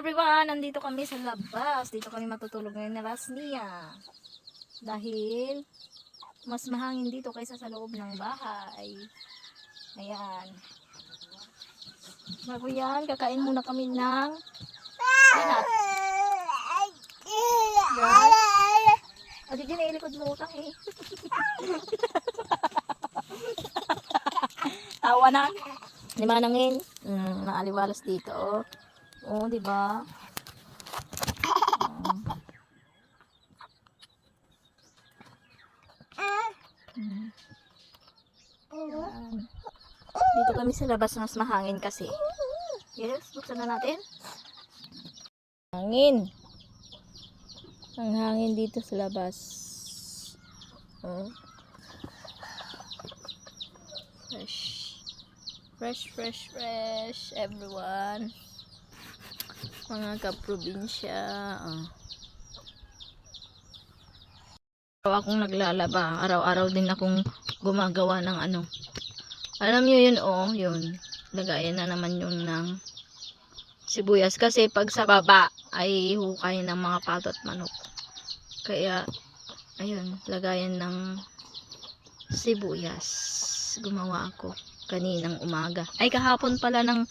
Everyone, nandito kami sa labas. Dito kami matutulog ngayon ni Rasnia. Dahil mas mahangin dito kaysa sa loob ng bahay. Ayan. Bago yan, kakain muna kami ng peanut. O, di dyan, ilikod mo utang eh. Tawa na. Di manangin. Mm, naaliwalas dito. Oh. Di ba? Mm. Yan. Dito kami sa labas mas mahangin kasi. Yes, buksan na natin. Hangin. Ang hangin dito sa labas. Oh. Fresh. Fresh, fresh, fresh, everyone. Mga kaprobinsya. Oh. Araw akong naglalaba. Araw-araw din akong gumagawa ng ano. Alam nyo yun, oh, yun. Lagayan na naman yun ng sibuyas. Kasi pag sa baba ay hukay ng mga pato at manok. Kaya, ayun, lagayan ng sibuyas. Gumawa ako kaninang umaga. Ay, kahapon pala ng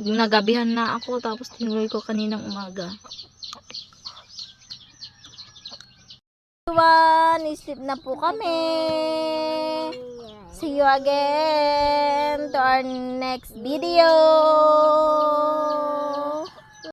nagabihan na ako tapos tinuloy ko kaninang umaga. Everyone, isip na po kami. See you again to our next video.